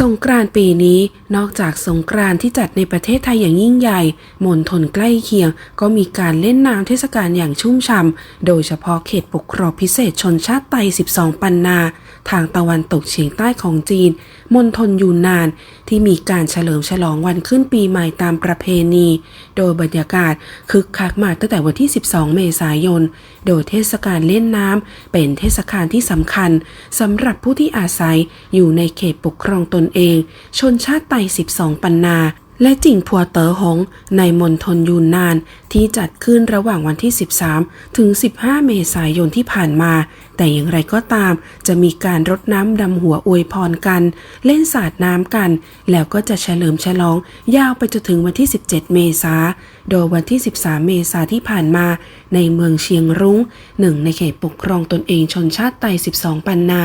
สงกรานต์ปีนี้นอกจากสงกรานต์ที่จัดในประเทศไทยอย่างยิ่งใหญ่มณฑลใกล้เคียง ก็มีการเล่นน้ำเทศกาลอย่างชุ่มฉ่ำโดยเฉพาะเขตปกครองพิเศษชนชาติไต 12 ปันนา ทางตะวันตกเฉียงใต้ของจีนมณฑลยูนนาน ที่มีการเฉลิมฉลองวันขึ้นปีใหม่ตามประเพณี โดยบรรยากาศคึกคักมาตั้งแต่วันที่ 12 เมษายน โดยเทศกาลเล่นน้ำเป็นเทศกาลที่สำคัญสำหรับผู้ที่อาศัยอยู่ในเขตปกครองตนเอง ชนชาติไต12 ปันนาและจิงพัวเต๋อหง ในมณฑลยูนนานที่จัดขึ้นระหว่างวันที่ 13 ถึง 15 เมษายนที่ผ่านมา แต่อย่างไรก็ตามจะมีการรดน้ำดำหัวอวยพรกัน เล่นสาดน้ำกัน แล้วก็จะเฉลิมฉลอง ยาวไปจนถึงวันที่ 17 เมษาโดยวันที่ 13 เมษาที่ผ่านมา ในเมืองเชียงรุ้งหนึ่งในเขตปกครองตนเองชนชาติไต 12 ปันนา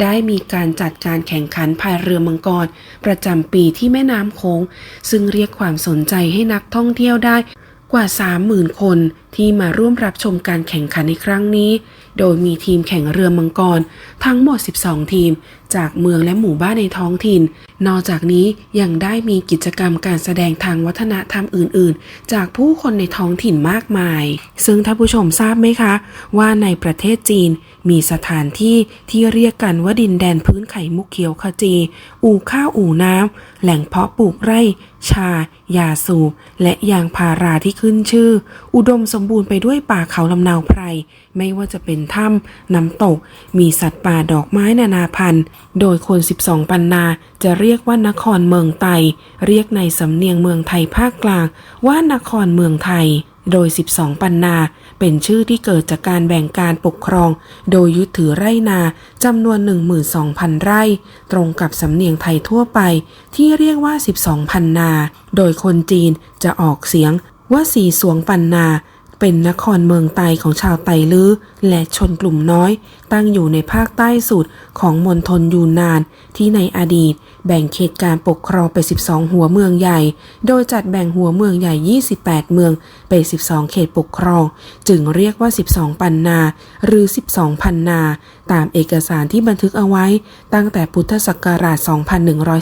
ได้มีการจัดการแข่งขันพายเรือมังกร ประจำปีที่แม่น้ำโค้งซึ่งเรียกความสนใจให้นักท่องเที่ยวได้กว่า 30,000 คนที่มาร่วมรับชมการแข่งขันในครั้งนี้ โดยมีทีมแข่งเรือมังกร ทั้งหมด 12 ทีม จากเมืองและหมู่บ้านในท้องถิ่น นอกจากนี้ยังได้มีกิจกรรมการแสดงทางวัฒนธรรมอื่น ๆ จากผู้คนในท้องถิ่นมากมาย ซึ่งท่านผู้ชมทราบไหมคะ ว่าในประเทศจีนมีสถานที่ที่เรียกกันว่าดินแดนพื้นไข่มุกเขียวขจี อู่ข้าวอู่น้ำ แหล่งเพาะปลูกไร่ ชา ยาสูบ และยางพาราที่ขึ้นชื่อ อุดมสมบูรณ์ไปด้วยป่าเขาลำนาวไพร ไม่ว่าจะเป็นถ้ำน้ำตก มีสัตว์ป่าดอกไม้นานาพันธุ์โดยคน 12 ปันนาจะเรียกว่านครเมืองไต เรียกในสำเนียงเมืองไทยภาคกลางว่านครเมืองไทย โดย 12 ปันนาเป็นชื่อที่เกิดจากการแบ่งการปกครอง โดยยึดถือไร่นาจำนวน 12,000 ไร่ ตรงกับสำเนียงไทยทั่วไป ที่เรียกว่า 12พันนา โดยคนจีนจะออกเสียงว่าสีสวงปันนาเป็นนครเมืองไตของชาวไตลื้อและชนกลุ่มน้อย ตั้งอยู่ในภาคใต้สุดของมณฑลยูนนาน ที่ในอดีต แบ่งเขตการปกครองไป12 หัวเมืองใหญ่ โดยจัดแบ่งหัวเมืองใหญ่ 28 เมืองเป็น 12 เขตปกครอง จึงเรียกว่า 12 ปันนา หรือ 12 พันนา ตามเอกสารที่บันทึกเอาไว้ตั้งแต่พุทธศักราช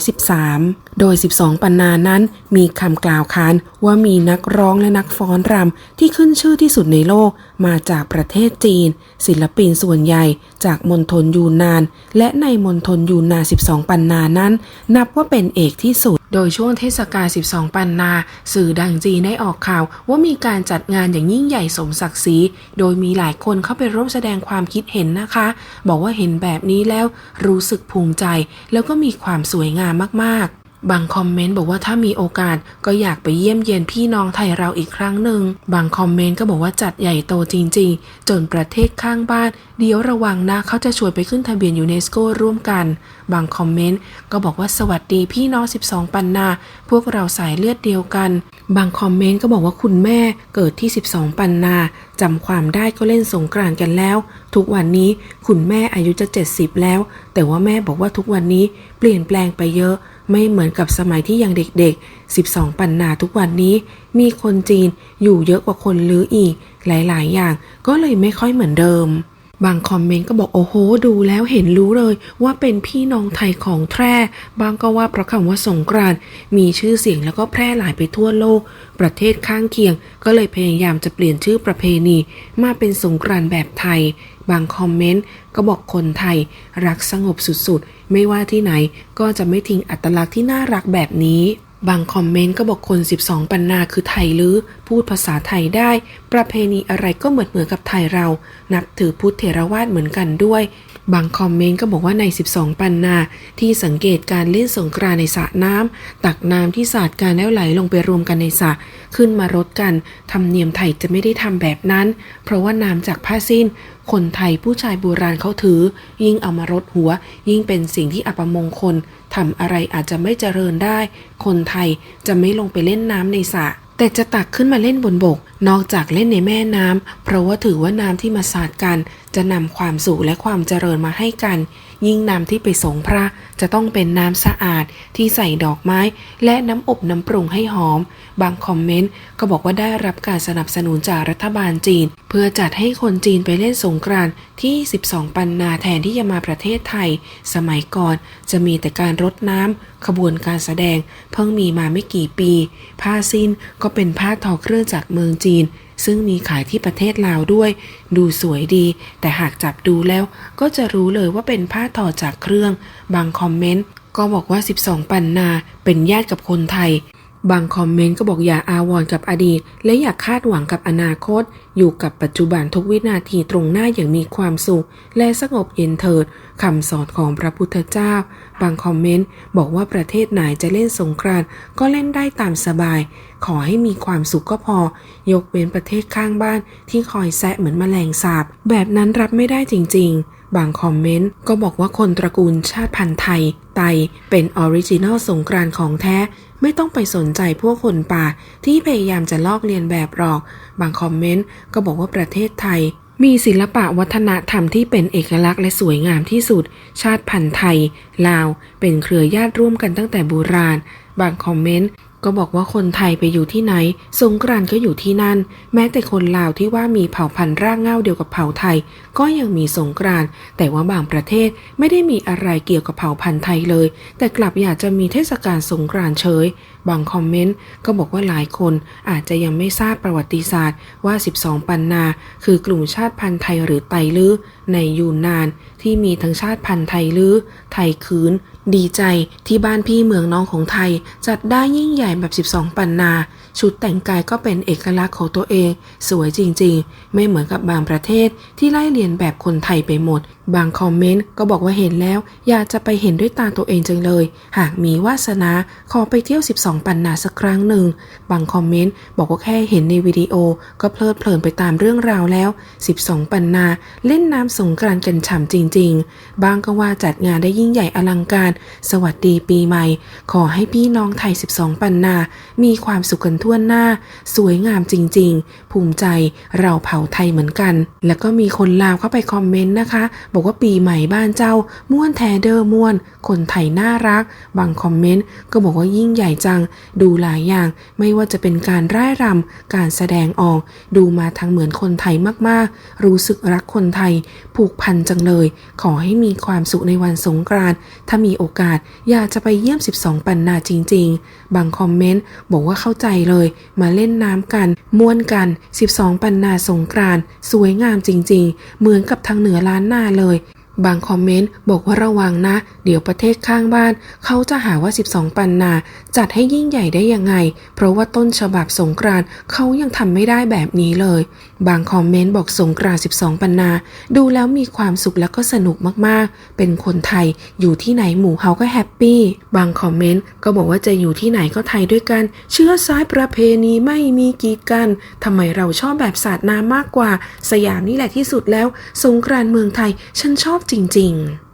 2113 โดย 12 ปันนานั้นมีคำกล่าวค้านว่ามีนักร้องและนักฟ้อนรำที่ขึ้นชื่อที่สุดในโลกมาจากประเทศจีน ศิลปินส่วนใหญ่จากมณฑลยูนนาน และในมณฑลยูนนาน 12 ปันนานั้น นับว่าเป็นเอกที่สุด โดยช่วงเทศกาล 12 ปันนา สื่อดังจีนได้ออกข่าวว่ามีการจัดงานอย่างยิ่งใหญ่สมศักดิ์ศรี โดยมีหลายคนเข้าไปร่วมแสดงความคิดเห็นนะคะ บอกว่าเห็นแบบนี้แล้วรู้สึกภูมิใจ แล้วก็มีความสวยงามมากๆ บางคอมเมนต์บอกว่าถ้ามีโอกาสก็อยากไปเยี่ยมเยียนพี่น้องไทยเราอีกครั้งหนึ่ง บางคอมเมนต์ก็บอกว่าจัดใหญ่โตจริง ๆ จนประเทศข้างบ้าน เดี๋ยวระวังนะเขาจะชวนไปขึ้นทะเบียนยูเนสโกร่วมกัน บางคอมเมนต์ก็บอกว่าสวัสดีพี่น้อง 12 ปันนา พวกเราสายเลือดเดียวกัน บางคอมเมนต์ก็บอกว่าคุณแม่เกิดที่ 12 ปันนาจำความได้ก็เล่นสงกรานต์กันแล้ว ทุกวันนี้คุณแม่อายุจะ 70 แล้ว แต่ว่าแม่บอกว่าทุกวันนี้เปลี่ยนแปลงไปเยอะ ไม่เหมือนกับสมัยที่ยังเด็กๆ 12 ปันนาทุกวันนี้ มีคนจีนอยู่เยอะกว่าคนลืออีก หลายๆ อย่างก็เลยไม่ค่อยเหมือนเดิม บางคอมเมนต์ก็บอกโอ้โห ดูแล้วเห็นรู้เลยว่าเป็นพี่น้องไทยของแท้ บางก็ว่าเพราะคำว่าสงกรานต์มีชื่อเสียงแล้วก็แพร่หลายไปทั่วโลก ประเทศข้างเคียง ก็เลยพยายามจะเปลี่ยนชื่อประเพณีมาเป็นสงกรานต์แบบไทย บางคอมเมนต์ก็บอกคนไทย รักสงบสุดๆ ไม่ว่าที่ไหนก็จะไม่ทิ้งอัตลักษณ์ที่น่ารักแบบนี้ บางคอมเมนต์ก็บอกคน 12 ปันนาคือไทยลือพูดภาษาไทยได้ ประเพณีอะไรก็เหมือนเหมือนกับไทยเรา นับถือพุทธเถรวาทเหมือนกันด้วย บางคอมเมนต์ก็บอกว่าใน 12 ปันนา ที่สังเกตการเล่นสงกรานต์ในสระน้ำตักน้ำที่สาดกันแล้วไหลลงไปรวมกันในสระขึ้นมารดกันธรรมเนียมไทยจะไม่ได้ทำแบบนั้น เพราะว่าน้ำจากผ้าสิ้น คนไทยผู้ชายโบราณเขาถือ ยิ่งเอามารดหัว ยิ่งเป็นสิ่งที่อัปมงคลทำอะไรอาจจะไม่เจริญได้ คนไทยจะไม่ลงไปเล่นน้ำในสระแต่จะตักขึ้นมาเล่นบนบก นอกจากเล่นในแม่น้ำเพราะว่าถือว่าน้ำที่มาสาดกันจะนำความสุขและความเจริญมาให้กัน ยิ่งน้ำที่ไปสงพระจะต้องเป็นน้ำสะอาดที่ใส่ดอกไม้ และน้ำอบน้ำปรุงให้หอม บางคอมเมนต์ก็บอกว่าได้รับการสนับสนุนจากรัฐบาลจีน เพื่อจัดให้คนจีนไปเล่นสงกรานต์ที่ 12 ปันนาแทนที่จะมาประเทศไทย สมัยก่อนจะมีแต่การรดน้ำขบวนการแสดง เพิ่งมีมาไม่กี่ปี ผ้าสิ้นก็เป็นผ้าทอเครื่องจากเมืองจีน ซึ่งมีขายที่ประเทศลาวด้วย ดูสวยดี แต่หากจับดูแล้วก็จะรู้เลยว่าเป็นผ้าทอจากเครื่อง บางคอมเมนต์ก็บอกว่า 12 ปันนาเป็นญาติกับคนไทย บางคอมเมนต์ก็บอกอย่าอาวรกับอดีต และอย่าคาดหวังกับอนาคต อยู่กับปัจจุบันทุกวินาทีตรงหน้าอย่างมีความสุข และสงบเย็นเถิดคำสอนของพระพุทธเจ้า บางคอมเมนต์บอกว่าประเทศไหนจะเล่นสงกรานต์ก็เล่นได้ตามสบาย ขอให้มีความสุขก็พอ ยกเว้นประเทศข้างบ้านที่คอยแซะเหมือนแมลงสาบ แบบนั้นรับไม่ได้จริง ๆบางคอมเมนต์ก็บอกว่าคนตระกูลชาติพันธุ์ไทย ไต เป็นออริจินอลสงกรานต์ของแท้ ไม่ต้องไปสนใจพวกคนป่าที่พยายามจะลอกเลียนแบบหรอก บางคอมเมนต์ก็บอกว่าประเทศไทย มีศิลปะวัฒนธรรมที่เป็นเอกลักษณ์และสวยงามที่สุด ชาติพันธุ์ไทย ลาว เป็นเครือญาติร่วมกันตั้งแต่โบราณ บางคอมเมนต์ ก็บอกว่าคนไทยไปอยู่ที่ไหน สงกรานต์ก็อยู่ที่นั่น แม้แต่คนลาวที่ว่ามีเผ่าพันธุ์รากเง้าเดียวกับเผ่าไทย ก็ยังมีสงกรานต์แต่ว่าบางประเทศไม่ได้มีอะไรเกี่ยวกับเผ่าพันธุ์ไทยเลย แต่กลับอยากจะมีเทศกาลสงกรานต์เฉยบางคอมเมนต์ก็บอกว่าหลายคนอาจจะยังไม่ทราบประวัติศาสตร์ว่า 12 ปันนา คือกลุ่มชาติพันธุ์ไทยหรือไตลื้อในยูนนานที่มีทั้งชาติพันธุ์ไทยลื้อ ไทยคืน ดีใจที่บ้านพี่เมืองน้องของไทย จัดได้ยิ่งใหญ่แบบ 12 ปันนาชุดแต่งกายก็เป็นเอกลักษณ์ของตัวเอง สวยจริงๆ ไม่เหมือนกับบางประเทศที่ไล่เลียนแบบคนไทยไปหมด บางคอมเมนต์ก็บอกว่าเห็นแล้ว อยากจะไปเห็นด้วยตาตัวเองจังเลย หากมีวาสนาขอไปเที่ยว 12 ปันนาสักครั้งหนึ่ง บางคอมเมนต์บอกว่าแค่เห็นในวิดีโอ ก็เพลิดเพลินไปตามเรื่องราวแล้ว 12 ปันนาเล่นน้ำสงกรานต์กันฉ่ำจริง ๆ บางก็ว่าจัดงานได้ยิ่งใหญ่อลังการ สวัสดีปีใหม่ ขอให้พี่น้องไทย 12 ปันนา มีความสุขกันทั่วหน้า สวยงามจริง ๆ ภูมิใจเราเผ่าไทยเหมือนกัน แล้วก็มีคนลาวเข้าไปคอมเมนต์นะคะ บอกว่าปีใหม่บ้านเจ้า ม่วนแทเดอร์ม่วน คนไทยน่ารัก บางคอมเมนต์ก็บอกว่ายิ่งใหญ่จัง ดูหลายอย่าง ไม่ว่าจะเป็นการร่ายรำการแสดงออก ดูมาทั้งเหมือนคนไทยมากๆ รู้สึกรักคนไทย ผูกพันจังเลย ขอให้มีความสุขในวันสงกรานต์ถ้ามีโอกาสอยากจะไปเยี่ยม 12 ปันนาจริง ๆ บางคอมเมนต์บอกว่าเข้าใจเลย มาเล่นน้ำกัน ม่วนกัน 12 ปันนาสงกรานต์สวยงามจริง ๆ เหมือนกับทางเหนือล้านนาเลย บางคอมเมนต์บอกว่าระวังนะ เดี๋ยวประเทศข้างบ้าน เขาจะหาว่า 12 ปันนา จัดให้ยิ่งใหญ่ได้ยังไง เพราะว่าต้นฉบับสงกรานเขายังทำไม่ได้แบบนี้เลย บางคอมเมนต์บอกสงกราน12 ปันนา ดูแล้วมีความสุขแล้วก็สนุกมากๆ เป็นคนไทยอยู่ที่ไหนหมู่เฮาก็แฮปปี้บางคอมเมนต์ก็บอกว่าจะอยู่ที่ไหนก็ไทยด้วยกัน เชื้อสายประเพณีไม่มีกีดกันทำไมเราชอบแบบสาดน้ำมากกว่า สยามนี่แหละที่สุดแล้ว สงกรานเมืองไทยฉันชอบจริง ๆ